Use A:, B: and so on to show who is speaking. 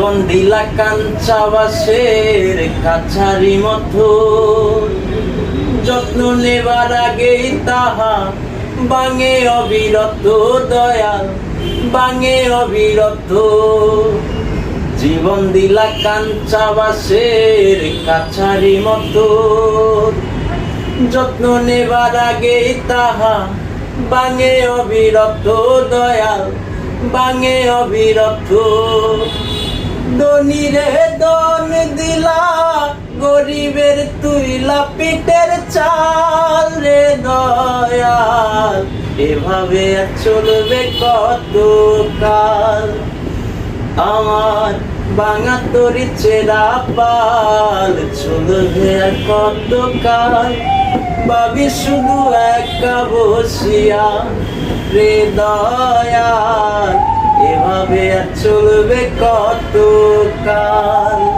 A: জীবন দিলা কাঞ্চাবাসের কাছারি মতো যত্ন নেবার আগেই তাহা বাঙে অবিরত দয়াল, বাঙে অবিরত। জীবন দিলা কাঞ্চাবাসের কাছারি মতো যত্ন নেবার আগেই তাহা বাঙে অবিরত দয়াল, বাঙে অবিরত। দনিরে দন দিলা, গরিবের তুইলা পিটের চাল রে দয়াল। এভাবে চলবে কত কাল? আমার বাঙা তরি চেরা পাল, চলবে আর কত কাল? ভাবি শুধু একা বসিয়া রে দয়াল চলবে কত কাল?